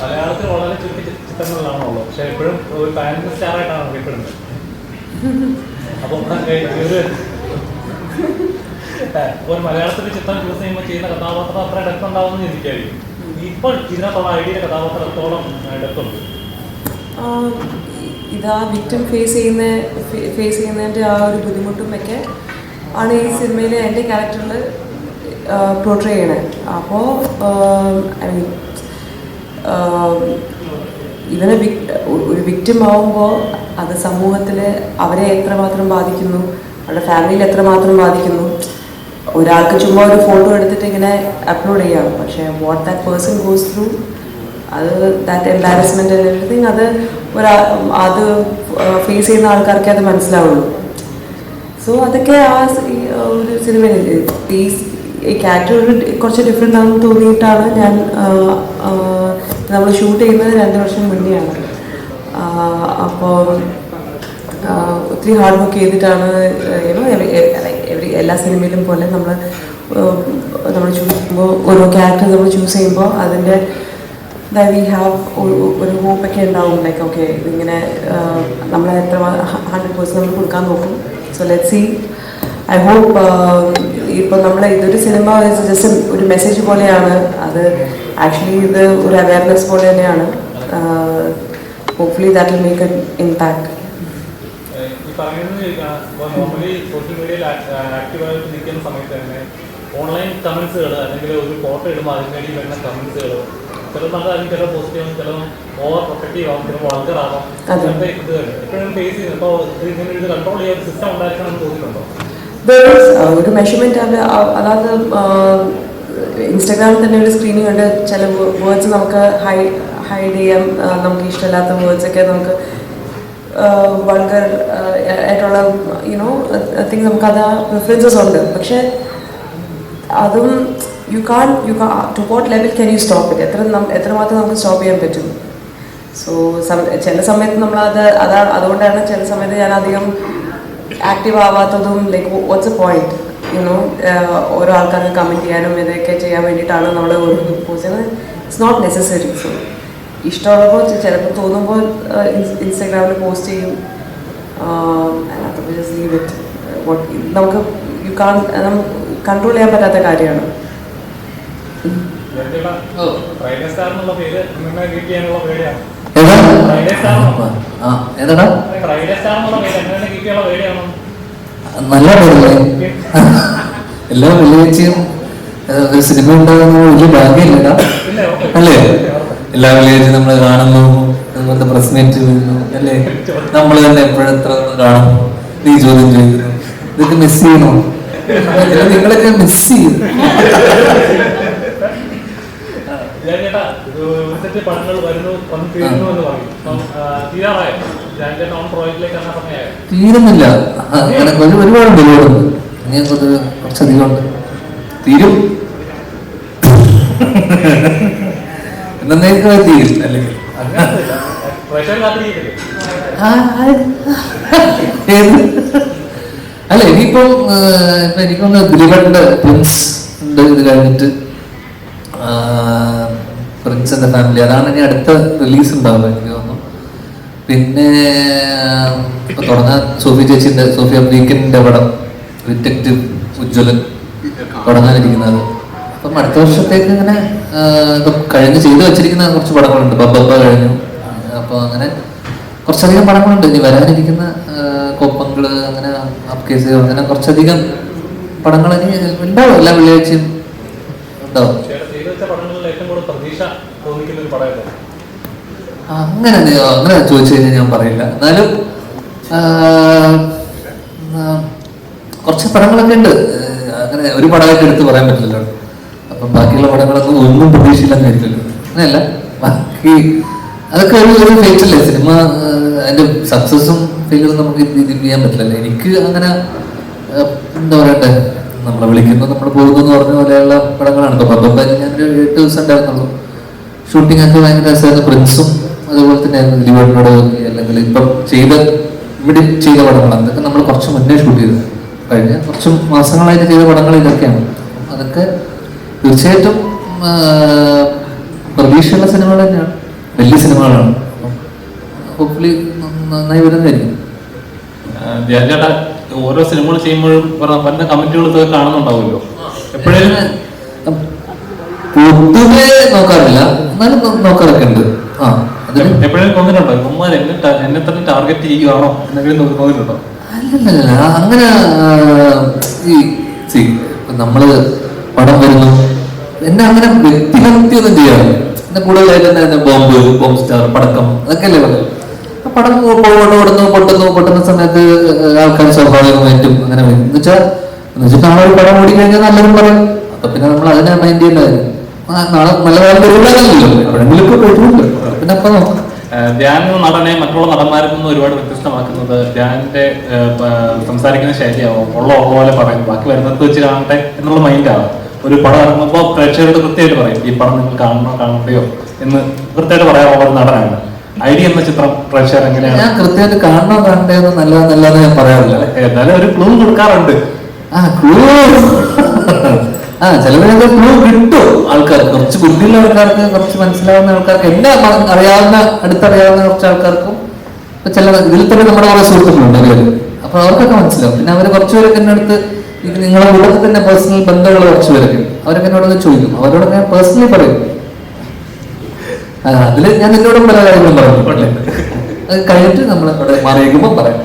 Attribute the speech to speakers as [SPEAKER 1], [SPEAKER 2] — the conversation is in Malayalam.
[SPEAKER 1] മലയാളത്തിൽ വളരെ ചുരുക്കി ചിത്രങ്ങളിലാണ് ഉള്ളത് പക്ഷെ എപ്പോഴും ഒരു പാൻ സ്റ്റാർ ആയിട്ടാണ് അറിയപ്പെടുന്നത് അപ്പൊ ഒരു മലയാളത്തിന്റെ ചിത്രം ചൂസ് ചെയ്യുമ്പോൾ ചെയ്യുന്ന കഥാപാത്രം അത്ര ഡെപ്ത് ഉണ്ടാവുമെന്ന് ചിന്തിക്കായിരിക്കും ഇപ്പോൾ ഇതിനകത്തുള്ള ഐഡിയയുടെ കഥാപാത്രം ഉണ്ട്
[SPEAKER 2] ഇതാ വിക്ടിം ഫേസ് ചെയ്യുന്ന ഫേസ് ചെയ്യുന്നതിന്റെ ആ ഒരു ബുദ്ധിമുട്ടും ഒക്കെ ആണ് ഈ സിനിമയിൽ എന്റെ ക്യാരക്ടറിൽ പോർട്രേ ചെയ്യണേ. അപ്പോൾ ഐ മീൻ ഇവനെ ഒരു വിക്റ്റിം ആവുമ്പോൾ അത് സമൂഹത്തിൽ അവരെ എത്രമാത്രം ബാധിക്കുന്നു അവരുടെ ഫാമിലിയിൽ എത്രമാത്രം ബാധിക്കുന്നു ഒരാൾക്ക് ചുമ്മാ ഒരു ഫോട്ടോ എടുത്തിട്ട് ഇങ്ങനെ അപ്ലോഡ് ചെയ്യാം പക്ഷേ what that person goes through അത് ദാറ്റ് എംബാരസ്മെന്റ് ആൻഡ് എവറിഥിങ് അത് ഒരാ അത് ഫേസ് ചെയ്യുന്ന ആൾക്കാർക്കേ അത് മനസ്സിലാവുള്ളൂ സോ അതൊക്കെ ആ ഒരു സിനിമയിൽ ഈ ക്യാരക്ടർ കുറച്ച് ഡിഫറെന്റ് ആണെന്ന് തോന്നിയിട്ടാണ് ഞാൻ നമ്മൾ ഷൂട്ട് ചെയ്യുന്നത് രണ്ട് വർഷം മുന്നെയാണ്. അപ്പോൾ ഒത്തിരി ഹാർഡ് വർക്ക് ചെയ്തിട്ടാണ് എവിടെ എല്ലാ സിനിമയിലും പോലെ നമ്മൾ നമ്മൾ ചൂസ് ചെയ്യുമ്പോൾ ഓരോ ക്യാരക്ടർ നമ്മൾ ചൂസ് ചെയ്യുമ്പോൾ അതിന്റെ വി ഹാവ് ഒരു ഹോപ്പൊക്കെ ഉണ്ടാവും. ലൈക്ക് ഓക്കെ ഇതിങ്ങനെ നമ്മളെ എത്ര ഹൺഡ്രഡ് പേഴ്സന്റ് നമ്മൾ കൊടുക്കാൻ നോക്കും. So let see I hope ഇപ്പോൾ നമ്മൾ ഇതൊരു സിനിമ ജസ്റ്റ് ഒരു മെസ്സേജ് പോലെയാണ്. അത് ആക്ച്വലി ഇത് ഒരു അവയർനെസ് പോലെ തന്നെയാണ്. Hopefully that will make an impact
[SPEAKER 1] online കമന്റ്സുകൾ അല്ലെങ്കിൽ ഒരു ഫോട്ടോ ഇടുമ്പോൾ അതിനുവേണ്ടി വരുന്ന കമന്റ്സുകൾ ചിലത് നല്ല അതിന് ചില പോസിറ്റീവും ചിലതും ഓവർ പ്രൊട്ടക്റ്റീവ് ആവും ചിലപ്പോൾ വൾഗർ ആവാം. അങ്ങനത്തെ ഇത് എപ്പോഴും ഫേസ് ചെയ്യുന്നത് ഇപ്പോൾ ഇങ്ങനെ ഇത് കൺട്രോൾ ചെയ്യാൻ സിസ്റ്റം ഉണ്ടായിരിക്കണം എന്ന് തോന്നിയിട്ടുണ്ടോ?
[SPEAKER 2] ഒരു മെഷർമെന്റ് അതായത് ഇൻസ്റ്റാഗ്രാമിൽ തന്നെ ഒരു സ്ക്രീനിങ് ഉണ്ട്. ചില വേർഡ്സ് നമുക്ക് ഹൈ ഹൈഡ് ചെയ്യാം. നമുക്ക് ഇഷ്ടമില്ലാത്ത വേർഡ്സ് ഒക്കെ നമുക്ക് വൾഗർ ആയിട്ടുള്ള യുനോ തിങ് നമുക്ക് അത് പ്രിഫറൻസസ് ഉണ്ട്. പക്ഷേ അതും you can you can to what level can you stop it എത്ര എത്രമാത്രം നമുക്ക് സ്റ്റോപ്പ് ചെയ്യാൻ പറ്റും? സോ ചില സമയത്ത് നമ്മളത് അതാ അതുകൊണ്ടാണ് ചില സമയത്ത് ഞാൻ അധികം active ആവാത്തതും like what's a point you know ഓരോ ആൾക്കാർക്ക് കമന്റ് ചെയ്യാനും ഇതൊക്കെ ചെയ്യാൻ വേണ്ടിയിട്ടാണ് നമ്മൾ ഒരു പോസ്റ്റ് ചെയ്യുന്നത്. ഇറ്റ്സ് നോട്ട് നെസസറി സോ ഇഷ്ടമുള്ളപ്പോൾ ചിലപ്പോൾ തോന്നുമ്പോൾ ഇൻസ്റ്റാഗ്രാമിൽ പോസ്റ്റ് ചെയ്യും. ജസ്റ്റ് ലീവ് ഇറ്റ് നമുക്ക് യു കാൺ കൺട്രോൾ ചെയ്യാൻ പറ്റാത്ത കാര്യമാണ്.
[SPEAKER 3] ഏതാ? നല്ല പോലെ എല്ലാ വെള്ളിയാഴ്ചയും ഒരു സിനിമ ഉണ്ടാകുന്ന വലിയ ഭാഗ്യമില്ലടാ. അല്ലേ? എല്ലാ വെള്ളിയാഴ്ചയും നമ്മൾ കാണുന്നു അതുപോലത്തെ പ്രസ് മീറ്റ് വരുന്നു അല്ലേ? നമ്മൾ തന്നെ എപ്പോഴെത്ര കാണുന്നു നീ ചോദ്യം ചെയ്യുന്നു ഇതൊക്കെ മിസ് ചെയ്യണോ? നിങ്ങളൊക്കെ മിസ് ചെയ്യും.
[SPEAKER 1] സെറ്റ് പടങ്ങൾ വരുന്നു വന്ന് തീരുന്നു എന്ന് പറയും തീരാറായോ?
[SPEAKER 3] തീരുന്നില്ല. അങ്ങനെ ഒരു ഒരുപാട് പരിപാടുണ്ട് ഇനി അത് കുറച്ചധികം ഉണ്ട് തീരും. എന്നേക്കുമായി തീരും അല്ലെങ്കിൽ? അല്ല ഇനിയിപ്പം ഇപ്പൊ എനിക്കൊന്ന് ദിലീപന്റെ പ്രിൻസ് ഉണ്ട് ഇത് കഴിഞ്ഞിട്ട്. പ്രിൻസ് എന്റെ ഫാമിലി അതാണ് ഇനി അടുത്ത റിലീസ് ഉണ്ടാവുക എനിക്ക് തോന്നുന്നു. പിന്നെ ഇപ്പൊ തുടങ്ങാൻ സോഫി ചേച്ചിന്റെ സോഫി അബ്ദീഖിന്റെ പടം ഡിറ്റക്റ്റീവ് ഉജ്ജ്വലൻ തുടങ്ങാനിരിക്കുന്നത്. അപ്പം അടുത്ത വർഷത്തേക്ക് ഇങ്ങനെ കഴിഞ്ഞ് ചെയ്തു വെച്ചിരിക്കുന്ന കുറച്ച് പടങ്ങളുണ്ട്. ബബ്ബ കഴിഞ്ഞു. അപ്പോൾ അങ്ങനെ കുറച്ചധികം പടങ്ങളുണ്ട്. ഇനി വരാനിരിക്കുന്ന കൊപ്പങ്ങൾ അങ്ങനെ അപ്കേസ് അങ്ങനെ കുറച്ചധികം പടങ്ങൾ ഇനി ഉണ്ടാവും. എല്ലാ വെള്ളിയാഴ്ചയും ഉണ്ടാവും
[SPEAKER 1] ചേട്ടാ ചെയ്തു വെച്ച പടങ്ങളിൽ ഏറ്റവും കൂടുതൽ തോന്നിക്കുന്ന ഒരു
[SPEAKER 3] അങ്ങനെ അങ്ങനെ ചോദിച്ചു കഴിഞ്ഞാൽ ഞാൻ പറയില്ല. എന്നാലും കുറച്ച് പടങ്ങളൊക്കെ ഉണ്ട്. അങ്ങനെ ഒരു പടമൊക്കെ എടുത്ത് പറയാൻ പറ്റില്ലല്ലോ. അപ്പം ബാക്കിയുള്ള പടങ്ങളൊന്നും ഒന്നും പ്രതീക്ഷയില്ലെന്നായിരിക്കുമല്ലോ അങ്ങനെയല്ല. ബാക്കി അതൊക്കെ ഒരു ഒരു ഫേറ്റല്ലേ സിനിമ അതിന്റെ സക്സസും ഫെയിലും നമുക്ക് ഇത് ചെയ്യാൻ പറ്റില്ലല്ലോ. എനിക്ക് അങ്ങനെ എന്താ പറയണ്ടേ? നമ്മളെ വിളിക്കുന്നു നമ്മൾ പോകുന്നു പറഞ്ഞ പോലെയുള്ള പടങ്ങളാണ്. ഇപ്പൊ പത്തൊമ്പത് ഒരു എട്ട് ദിവസം ഉണ്ടായിരുന്നുള്ളൂ. ഷൂട്ടിംഗ് ഒക്കെ ഭയങ്കര രസമായിരുന്നു. പ്രിൻസും അതുപോലെ തന്നെ ദിലീപേട്ടനോട് അല്ലെങ്കിൽ ഇപ്പം ചെയ്ത ഇവിടെ ചെയ്ത പടങ്ങൾ. അതൊക്കെ നമ്മൾ കുറച്ച് മുന്നേ ഷൂട്ട് ചെയ്തത് കഴിഞ്ഞ കുറച്ച് മാസങ്ങളായിട്ട് ചെയ്ത പടങ്ങൾ ഇതൊക്കെയാണ്. അതൊക്കെ തീർച്ചയായിട്ടും പ്രതീക്ഷയുള്ള സിനിമകൾ തന്നെയാണ്. വലിയ സിനിമകളാണ്. ഹോപ്പ്ഫുള്ളി നന്നായി വരുന്നതായിരിക്കും.
[SPEAKER 1] ചേട്ടാ ഓരോ സിനിമകൾ ചെയ്യുമ്പോഴും പല കമന്റുകൾ കാണുന്നുണ്ടാവുമല്ലോ. എപ്പോഴും
[SPEAKER 3] പൊതുവെ നോക്കാറില്ല. എന്നാലും നോക്കാറൊക്കെ ഉണ്ട് ആ
[SPEAKER 1] എപ്പോഴും തോന്നിയിട്ടുണ്ടോ? ഇവന്മാർ എന്നെ ടാ- എന്നെ തന്നെ ടാർഗറ്റ് ചെയ്യുകയാണോ? എന്നെങ്കിലും തോന്നി- തോന്നിയിട്ടുണ്ടോ?
[SPEAKER 3] അല്ലല്ല അങ്ങനെ ഈ see, ഇപ്പൊ നമ്മൾ പടം വരുന്നു. എന്നെ അങ്ങനെ വ്യക്തിഹത്യൊന്നും ചെയ്യാറില്ല. എന്നെ കൂടുതലായിട്ട് ബോംബ് ബോംബ് സ്റ്റാർ പടക്കം അതൊക്കെയല്ലേ പറയുക ആ പടം പോകുന്നു ഓടുന്നു പൊട്ടുന്നു പൊട്ടുന്ന സമയത്ത് ആൾക്കാർ സ്വാഭാവികമായിട്ടും അങ്ങനെ വരും. എന്ന് വെച്ചാൽ എന്ന് വെച്ചിട്ട് നാളെ പടം ഓടി കഴിഞ്ഞാൽ നല്ലതും പറയും. അപ്പൊ പിന്നെ നമ്മൾ അതിനെ മൈൻഡ് ചെയ്യേണ്ടതായിരുന്നു. നല്ല പിന്നെ അപ്പൊ നോക്കാം.
[SPEAKER 1] ധ്യാൻ എന്ന നടനെ മറ്റുള്ള നടന്മാരിൽ നിന്ന് ഒരുപാട് വ്യത്യസ്തമാക്കുന്നത് ധ്യാനിന്റെ സംസാരിക്കുന്ന ശൈലിയാവും. ഉള്ള ഉള്ള പോലെ പറയും ബാക്കി വരുന്നത് വെച്ച് കാണട്ടെ എന്നുള്ള മൈൻഡാവും ഒരു പടം ഇറങ്ങുമ്പോൾ പ്രേക്ഷകരോട് കൃത്യമായിട്ട് പറയും ഈ പടം നിങ്ങൾ കാണണോ കാണണ്ടയോ? എന്ന് കൃത്യമായിട്ട് പറയാനുള്ള ഒരു നടനാണ്. ഐഡി എന്ന ചിത്രം പ്രേക്ഷകർ എങ്ങനെയാണ്?
[SPEAKER 3] ഞാൻ കൃത്യമായിട്ട് കാണണോ കാണണ്ടേന്ന് നല്ലത് നല്ലതെന്ന് ഞാൻ പറയാറില്ല.
[SPEAKER 1] എന്നാലും ഒരു ക്ലൂ കൊടുക്കാറുണ്ട്.
[SPEAKER 3] ആ ക്ലൂ ആ ചിലവരൊക്കെ ക്ലൂ കിട്ടും ആൾക്കാർക്ക്. കുറച്ച് ബുദ്ധിയുള്ള ആൾക്കാർക്ക് കുറച്ച് മനസ്സിലാവുന്ന ആൾക്കാർക്ക് എന്നെ അറിയാവുന്ന അടുത്തറിയാവുന്ന കുറച്ച് ആൾക്കാർക്കും ചില ഇതിൽ തന്നെ നമ്മുടെ കുറെ സുഹൃത്തുക്കളുണ്ട് അവർ അപ്പൊ അവർക്കൊക്കെ മനസ്സിലാവും. പിന്നെ അവർ കുറച്ചുപേരൊക്കെ എന്നെ അടുത്ത് നിങ്ങളുടെ നിങ്ങളെ കൂട്ടത്തിൽ തന്നെ പേഴ്സണൽ ബന്ധമുള്ള കുറച്ച് പേരൊക്കെ ഉണ്ട്. അവരൊക്കെ എന്നോടൊന്ന് ചോദിക്കും. അവരോട് ഞാൻ പേഴ്സണലി പറയും. അതിൽ ഞാൻ നിന്നോടും പല കാര്യങ്ങളും പറഞ്ഞു അത് കഴിഞ്ഞിട്ട് നമ്മൾ അവിടെ മാറിയിരിക്കുമ്പോൾ പറയാം.